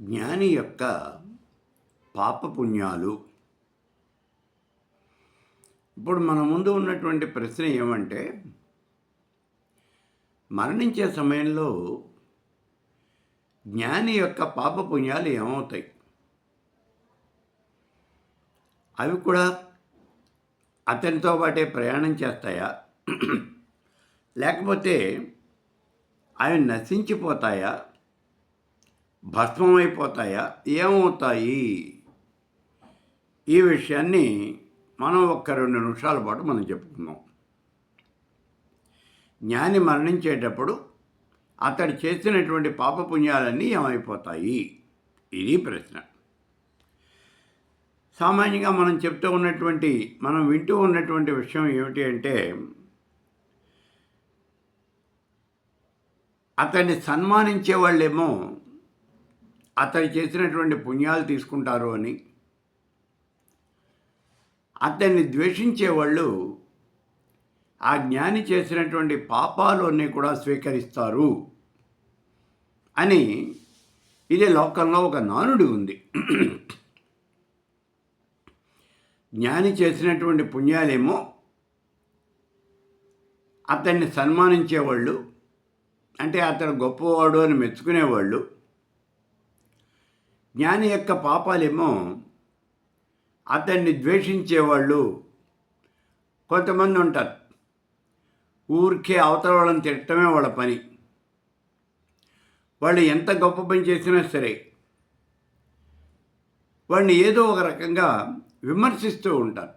జ్ఞాని యొక్క పాపపుణ్యాలు. ఇప్పుడు మన ముందు ఉన్నటువంటి ప్రశ్న ఏమంటే మరణించే సమయంలో జ్ఞాని యొక్క పాపపుణ్యాలు ఏమవుతాయి? అవి కూడా అతనితో పాటే ప్రయాణం చేస్తాయా? లేకపోతే అవి నశించిపోతాయా? భస్మమైపోతాయా? ఏమవుతాయి? ఈ విషయాన్ని మనం ఒక్క రెండు నిమిషాల పాటు మనం చెప్పుకుందాం. జ్ఞాని మరణించేటప్పుడు అతడు చేసినటువంటి పాపపుణ్యాలన్నీ ఏమైపోతాయి? ఇది ప్రశ్న. సామాన్యంగా మనం చెప్తూ ఉన్నటువంటి మనం వింటూ ఉన్నటువంటి విషయం ఏమిటి అంటే అతన్ని సన్మానించే వాళ్ళేమో అతడు చేసినటువంటి పుణ్యాలు తీసుకుంటారు అని. అతన్ని ద్వేషించే వాళ్ళు ఆ జ్ఞాని చేసినటువంటి పాపాలు అన్నీ కూడా స్వీకరిస్తారు అని. ఇది లోకంలో ఒక నానుడి ఉంది. జ్ఞాని చేసినటువంటి పుణ్యాలేమో అతన్ని సన్మానించేవాళ్ళు అంటే అతడు గొప్పవాడు అని మెచ్చుకునేవాళ్ళు జ్ఞాని యొక్క పాపాలేమో అతన్ని ద్వేషించేవాళ్ళు కొంతమంది ఉంటారు ఊరికే అవతల వాళ్ళని తిట్టమే వాళ్ళ పని. వాళ్ళు ఎంత గొప్ప పని చేసినా సరే వాడిని ఏదో ఒక రకంగా విమర్శిస్తూ ఉంటారు.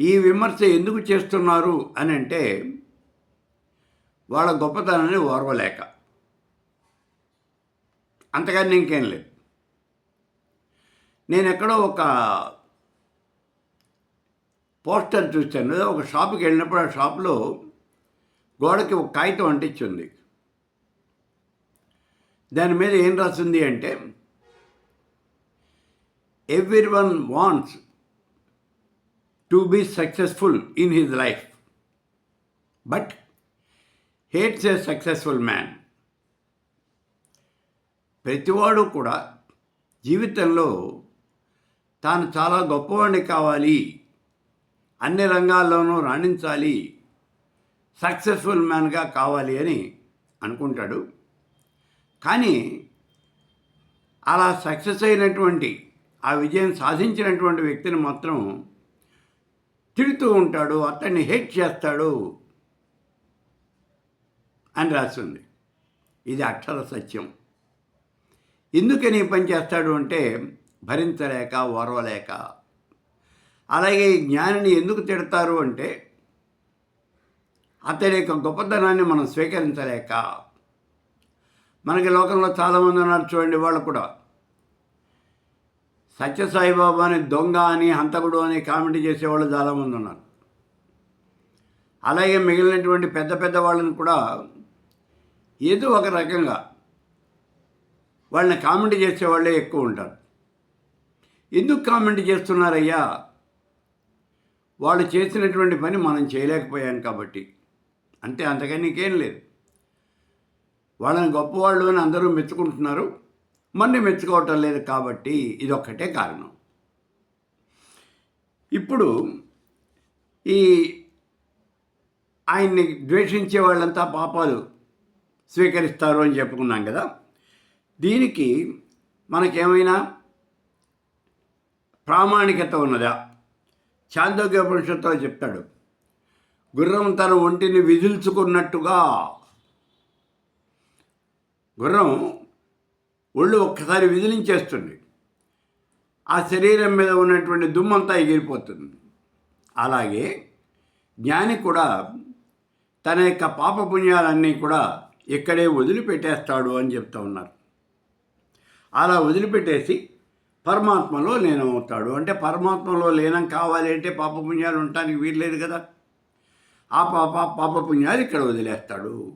ఈ విమర్శ ఎందుకు చేస్తున్నారు అని అంటే వాళ్ళ గొప్పతనాన్ని ఓర్వలేక. అంతకన్నా ఇంకేం లేదు. నేను ఎక్కడో ఒక పోస్టర్ చూశాను. ఒక షాప్కి వెళ్ళినప్పుడు ఆ షాప్లో గోడకి ఒక కాగితం అంటించింది దాని మీద ఏం రాసింది అంటే everyone wants to be successful in his life but hates a successful man ప్రతివాడు కూడా జీవితంలో తాను చాలా గొప్పవాడిని కావాలి అన్ని రంగాల్లోనూ రాణించాలి సక్సెస్ఫుల్ మ్యాన్గా కావాలి అని అనుకుంటాడు. కానీ అలా సక్సెస్ అయినటువంటి ఆ విజయం సాధించినటువంటి వ్యక్తిని మాత్రం తిడుతూ ఉంటాడు అతన్ని హేట్ చేస్తాడు అని రాస్తుంది ఇది అక్షర సత్యం. ఎందుకని పని చేస్తాడు అంటే భరించలేక ఓర్వలేక. అలాగే ఈ జ్ఞానిని ఎందుకు తిడతారు అంటే అతని యొక్క గొప్పతనాన్ని మనం స్వీకరించలేక. మనకి లోకంలో చాలామంది ఉన్నారు చూడండి వాళ్ళు కూడా. సత్యసాయిబాబా అని దొంగ అని హంతకుడు అని కామెంట్ చేసేవాళ్ళు చాలామంది ఉన్నారు. అలాగే మిగిలినటువంటి పెద్ద పెద్ద వాళ్ళని కూడా ఏదో ఒక రకంగా వాళ్ళని కామెంట్ చేసేవాళ్ళే ఎక్కువ ఉంటారు. ఎందుకు కామెంట్ చేస్తున్నారయ్యా? వాళ్ళు చేసినటువంటి పని మనం చేయలేకపోయాం కాబట్టి. అంతే అంతకని నీకేం లేదు. వాళ్ళని గొప్పవాళ్ళు అని అందరూ మెచ్చుకుంటున్నారు. మన్ని మెచ్చుకోవటం లేదు కాబట్టి ఇదొక్కటే కారణం. ఇప్పుడు ఈ ఆయన్ని ద్వేషించే వాళ్ళంతా పాపాలు స్వీకరిస్తారు అని చెప్పుకున్నాం కదా. దీనికి మనకేమైనా ప్రామాణికత ఉన్నదా? చాందోగ్యోపనిషత్తులో చెప్తాడు. గుర్రం తన ఒంటిని విధిల్చుకున్నట్టుగా గుర్రం ఒళ్ళు ఒక్కసారి విదిలించేస్తుంది ఆ శరీరం మీద ఉన్నటువంటి దుమ్మంతా ఎగిరిపోతుంది. అలాగే జ్ఞాని కూడా తన యొక్క పాపపుణ్యాలన్నీ కూడా ఇక్కడే వదిలిపెట్టేస్తాడు అని చెప్తా ఉన్నారు. అలా వదిలిపెట్టేసి పరమాత్మలో లీనమవుతాడు. అంటే పరమాత్మలో లీనం కావాలి అంటే పాపపుణ్యాలు ఉండటానికి వీల్లేదు కదా. ఆ పాప పాపపుణ్యాలు ఇక్కడ వదిలేస్తాడు.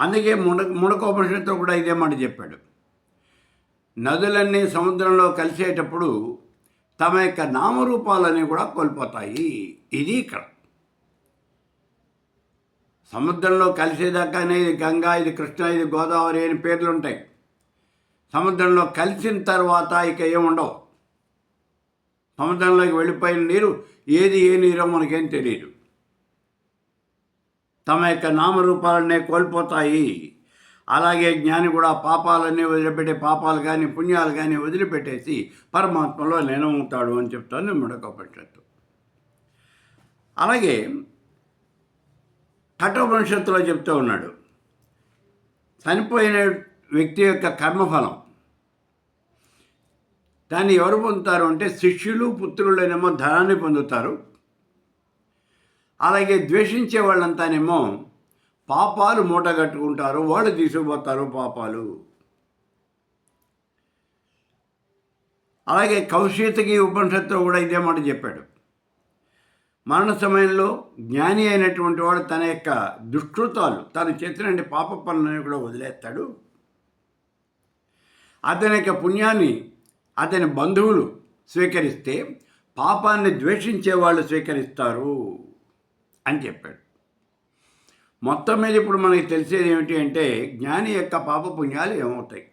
అందుకే ముడ ముడకోపనిషత్తు కూడా ఇదే మాట చెప్పాడు. నదులన్నీ సముద్రంలో కలిసేటప్పుడు తమ యొక్క నామరూపాలన్నీ కూడా కోల్పోతాయి. ఇది ఇక్కడ. సముద్రంలో కలిసేదాకానే ఇది గంగా ఇది కృష్ణ ఇది గోదావరి అని పేర్లు ఉంటాయి సముద్రంలో కలిసిన తర్వాత ఇక ఏముండవు సముద్రంలోకి వెళ్ళిపోయిన నీరు ఏది ఏ నీరో మనకేం తెలియదు తమ యొక్క నామరూపాలనే కోల్పోతాయి. అలాగే జ్ఞాని కూడా పాపాలన్నీ వదిలిపెట్టే పాపాలు కానీ పుణ్యాలు కానీ వదిలిపెట్టేసి పరమాత్మలో లీనమవుతాడు అని చెప్తాను ముడకపట్టు అలాగే కఠోపనిషత్తులో చెప్తూ ఉన్నాడు. చనిపోయిన వ్యక్తి యొక్క కర్మఫలం దాన్ని ఎవరు పొందుతారు అంటే శిష్యులు పుత్రులనేమో ధనాన్ని పొందుతారు. అలాగే ద్వేషించే వాళ్ళంతానేమో పాపాలు మూట కట్టుకుంటారు వాళ్ళు తీసుకుపోతారు పాపాలు. అలాగే కౌశీతకి ఉపనిషత్తులో కూడా ఇదే మాట చెప్పాడు. మరణ సమయంలో జ్ఞాని అయినటువంటి వాడు తన యొక్క దుష్కృతాలు తను చేసిన పాప పనులను కూడా వదిలేస్తాడు. అతని యొక్క పుణ్యాన్ని అతని బంధువులు స్వీకరిస్తే పాపాన్ని ద్వేషించే వాళ్ళు స్వీకరిస్తారు అని చెప్పాడు. మొత్తం మీద ఇప్పుడు మనకి తెలిసేది ఏమిటి అంటే జ్ఞాని యొక్క పాప పుణ్యాలు ఏమవుతాయి?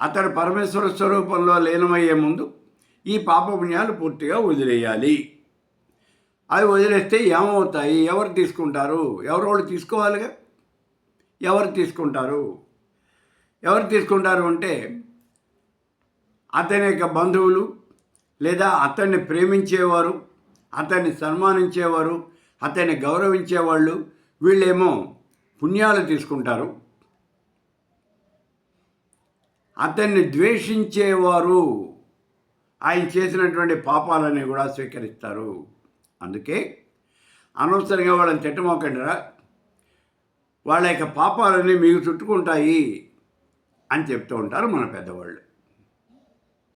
అతడు పరమేశ్వర స్వరూపంలో లీనమయ్యే ముందు ఈ పాప పుణ్యాలు పూర్తిగా వదిలేయాలి. అవి వదిలేస్తే ఏమవుతాయి? ఎవరు తీసుకుంటారు? ఎవరు వాళ్ళు తీసుకోవాలిగా? ఎవరు తీసుకుంటారు? ఎవరు తీసుకుంటారు అంటే అతని యొక్క బంధువులు లేదా అతన్ని ప్రేమించేవారు అతన్ని సన్మానించేవారు అతన్ని గౌరవించేవాళ్ళు వీళ్ళేమో పుణ్యాలు తీసుకుంటారు. అతన్ని ద్వేషించేవారు ఆయన చేసినటువంటి పాపాలని కూడా స్వీకరిస్తారు. అందుకే అనవసరంగా వాళ్ళని తిట్టమోకండిరా. వాళ్ళ యొక్క పాపాలన్నీ మీకు చుట్టుకుంటాయి అని చెప్తూ ఉంటారు మన పెద్దవాళ్ళు.